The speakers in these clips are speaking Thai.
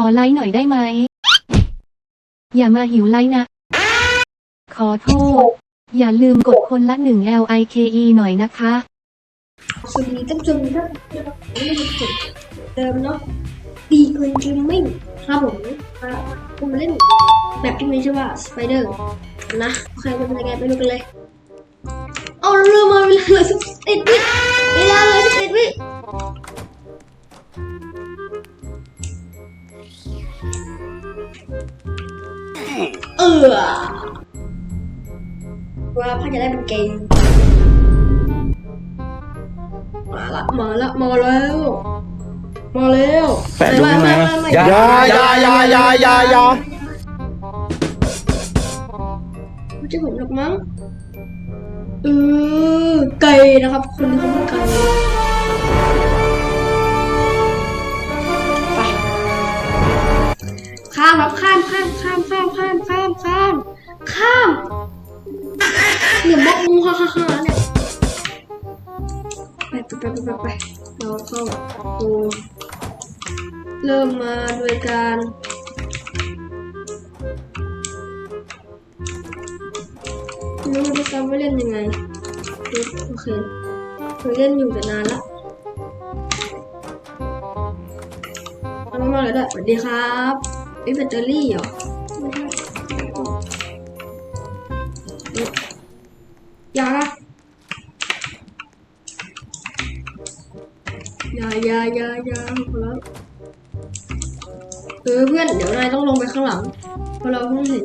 ขอไลค์หน่อยได้ไหม อย่ามาหิวไลค์นะ ขอโทษ อย่าลืมกดคนละหนึ่ง L I K E หน่อยนะคะส่วนนี้ก็จนก็ไม่ไเดิมเนาะดีเกินจริงไม่ครับผมผมเล่นแบบที่มีชื่อว่าสไปเดอร์นะใครเป็นอะไรไปดูกันเลยเอาเรื่อมาเวลาเลยสิบเอ็ดวิเวลาเลยสิบเอ็ดวิ อว่าพ่อจะได้เป็นเกย์มาละมาละมาแล้วมาแล้วแปะดูไหมยายายายายายาไม่ใช่ผมหรอกมั้งเออไก่นะครับ คนนี้เขาเป็นไก่ไปข้ามครับข้ามข้ามข้าม โอเคเราเล่นอยู่แต่นานละเอามากเลยด้วยสวัสดีครับนี่แบตเตอรี่เหรออย่าละอย่าอย่าอย่าอย่าพอแล้วเออเพื่อนเดี๋ยวนายต้องลงไปข้างหลังพอาะเราเพิ่งเห็น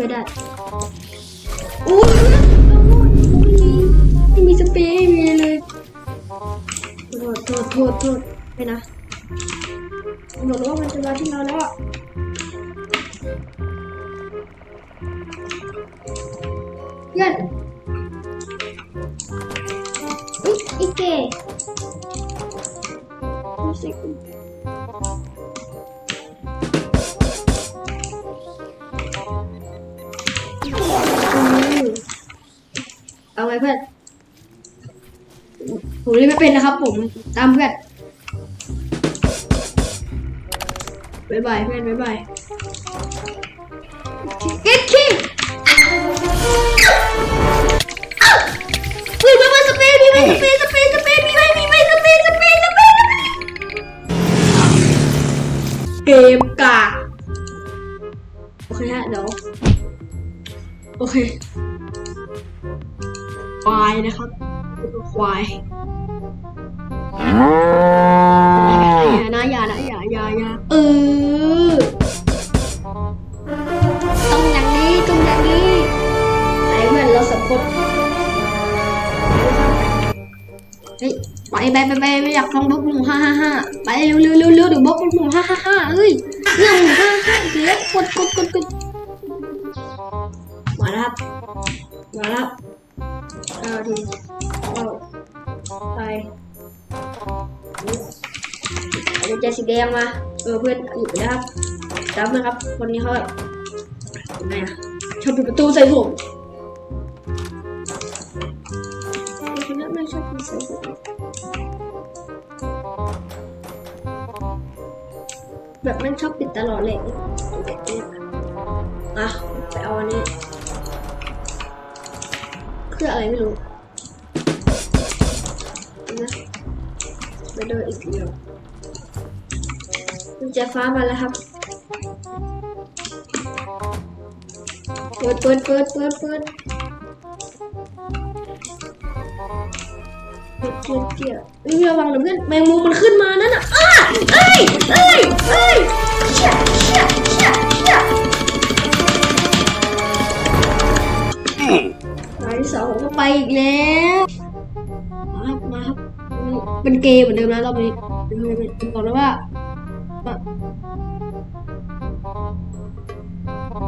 ช่วยได้โอ้ไม่มีสเปรย์ไม่มีเลยโทษโทษโทษโทษไปนะบอกว่ามันจะมาที่เราแล้วอะเพื่อนอุ๊ยอีเก๋รู้สึก ผมเล่นไม่เป็นนะครับ ผมตามเพื่อนบายบายเพื่อนบายบายเก็ตคิงเฮ้ยมามาสเปรย์มีไหมสเปรย์สเปรย์สเปรย์มีไหมมีไหมสเปรย์สเปรย์สเปรย์สเปรย์เกมกาโอเคฮะเดี๋ยวโอเคควายนะครับ ควายอย่านะอย่านะอย่าอย่าอย่าเออต้องอย่างนี้ต้องอย่างนี้ไอ้เพื่อนเราสองคนเฮ้ยไปไปไปไปไม่อยากฟังบล็อกหมู่าห้าห้าไปเร็วเร็วเร็วเร็วเดี๋ยวบล็อกหมู่าห้าห้าเอ้ยเรื่องหมู่าห้าเดี๋ยวกดกดกดกดมาแล้วครับมาแล้ว เอาทีเอาไปเอากุญแจสีแดงมาเออเพื่อนหยิบไปนะครับจำนะครับคนนี้เขาแบบทำไงอะชอบปิดประตูใส่ผมคนนั้นไม่ชอบปิดใส่ผมแบบมันชอบปิดตลอดเลยอะไปเอาอันนี้ พื่ออะไรไม่รู้นะไปเดินอีกเดียวกุญแจฟ้ามาแล้วครับเปิดเปิดเปิดเปิดเปิดเปิดเปิดเกี่ยวเฮ้ยระวังนะเพื่อนแมงมุมมันขึ้นมานั่นน่ะอ้าเอ้ยเอ้ยเอ้ย เชี่ยมาครับมาครับเป็นเกย์เหมือนเดิมนะรอบนี้เป็นเป็นเป็นบอกแล้วว่า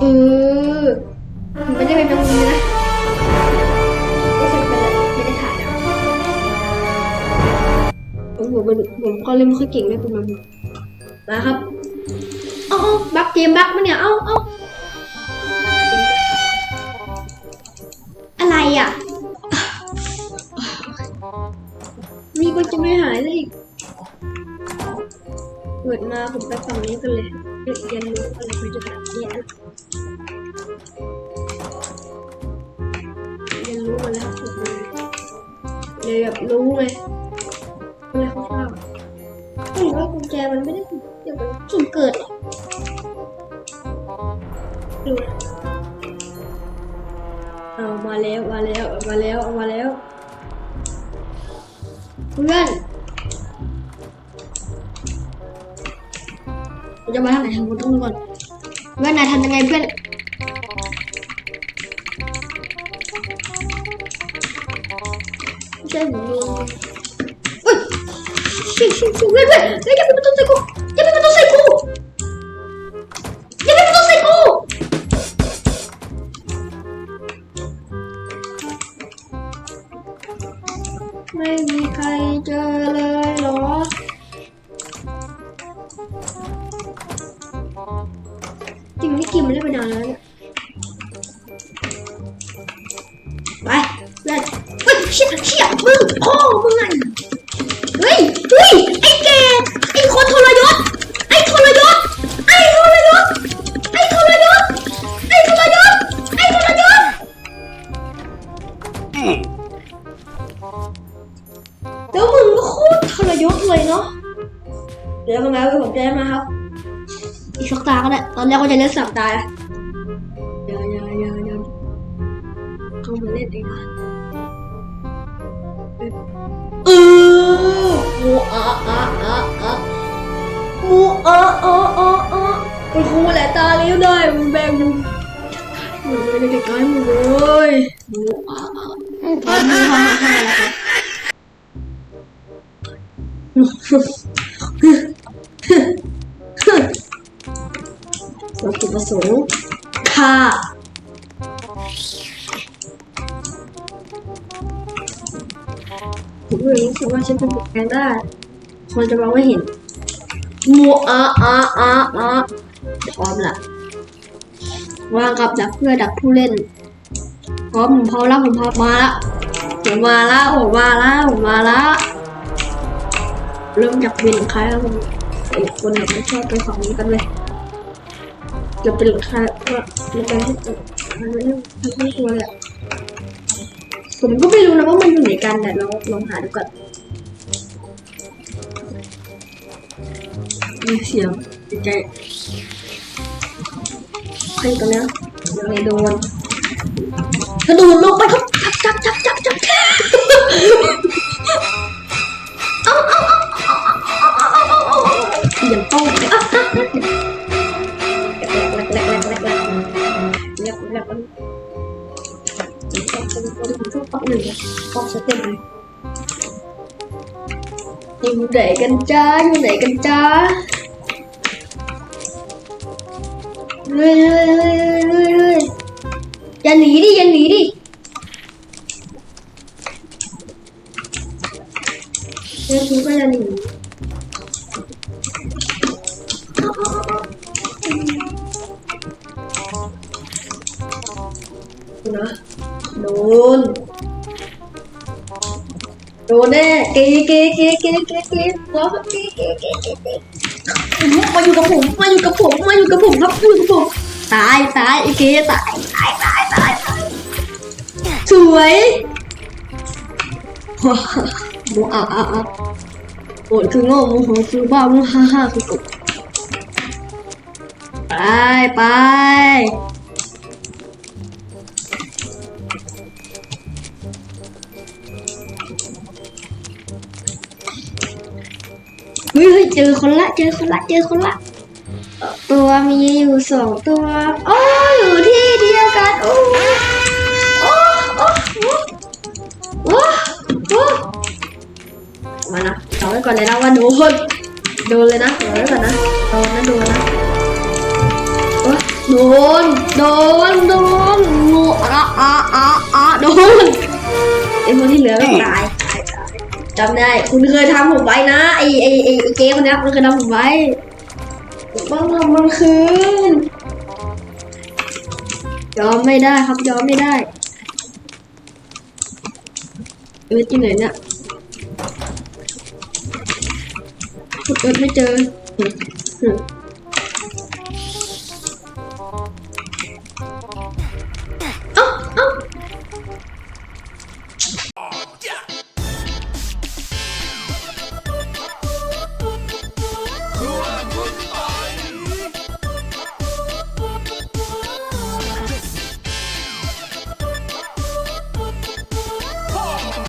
เออไม่ได้เป็นตรงนี้นะไม่ใช่เป็นอะไม่ได้ถ่ายนะผมผมผมผมก็เล่นไม่ค่อยเก่งเลยเป็นมันมาครับ เอาเอาบักเกมบักมันเนี่ย เอ้าเอ้า นี้กันเลยเรียนรู้อะไรไปจะแบบนี้นะเรียนรู้มาแล้วผมเลยแบบรู้เลยอะไรคร่าวๆไม่ว่ากุญแจมันไม่ได้เกี่ยวกับสุ่มเกิดหรอกดูนะเอามาแล้วมาแล้วมาแล้วมาแล้วเพื่อน จะมาทางไหนทางบนต้องดูก่อนเพื่อนนายทำยังไงเพื่อนเจ้าหนูอุ้ยชิชิชิเพื่อนเพื่อนเฮ้ยอย่าไปประตูใส่กูอย่าไปประตูใส่กูอย่าไปประตูใส่กูไม่มีใครเจอเลย แรกก็จะเล่นสามตานะอย่าอย่าอย่าอย่าเข้ามาเล่นเองนะเออโมอะอะอะอะโมอะอะอะอะคุณครูแหละตาเลี้ยวได้มึงแบงมึงมึงไม่ได้ใกล้ๆมึงเลยโมอะอะตอนนี้ห้าห้าแล้วครับ วัตถุประสงค์ค่ะผมรู้สึกว่าฉันเป็นแปลงได้คนจะมองไม่เห็นมัวอะอะอะอะพร้อมละวางกับดักเพื่อดักผู้เล่นพร้อมผมพร้อมแล้วผมพร้อมมาละผมมาละผมมาละผมมาละเริ่มจากเป็นคล้วผมไอ้คนไหนไม่ชอบไปฝั่งนี้กันเลย จะเป็นใครก็ในการที่จะมันไม่ไม่ตัวเลยอะผมก็ไม่รู้นะว่ามันอยู่ไหนกันแต่ลองลองหาดูก่อนมีเสียงใจใครตรงเนี้ยเดี๋ยวไอ้โดนกระโดดลงไปครับจับจับจับจับจับเอาเอาเอาเอาเอาเอาเอาเอาเอาอย่างต้องอะอะอะ này con sẽ tìm nhưng để canh chó nhưng để canh chó lui lui lui lui lui ra lý đi. แน่เกเกเกเกเกเกว้าวเกเกเกเกเกมาอยู่กับผมมาอยู่กับผมมาอยู่กับผมครับอยู่กับผมตายตายไอเกตายตายตายตายตายสวยว้าโมอะอะอะโกรธคือโง่โมโหคือบ้าโมฮ่าฮ่าคือกบไปไป ฮ้ยเฮ้ยเจอคนละเจอคนละเจอคนละ ตัวมีอยู่สองตัวโอ้อยู่ที่เดียวกันโอ้โอ้โอ้โอ้โอ้มานะเอาไว้ก่อนเลยนะว่าโดนโดนเลยนะเอาไว้ก่อนนะโดนนะโดนนะโอ๊ยโดนโดนโดนงูอะอะอะอะโดนไอ้คนที่เหลือไม่ตาย จำได้ คุณเคยทำผมไว้นะไอไอไอไอ้เก๊คนนี้คุณเคยทำผมไว้มันมันบางคืนยอมไม่ได้ครับยอมไม่ได้เออที่ไหนเนี่ยขุดเออไม่เจอ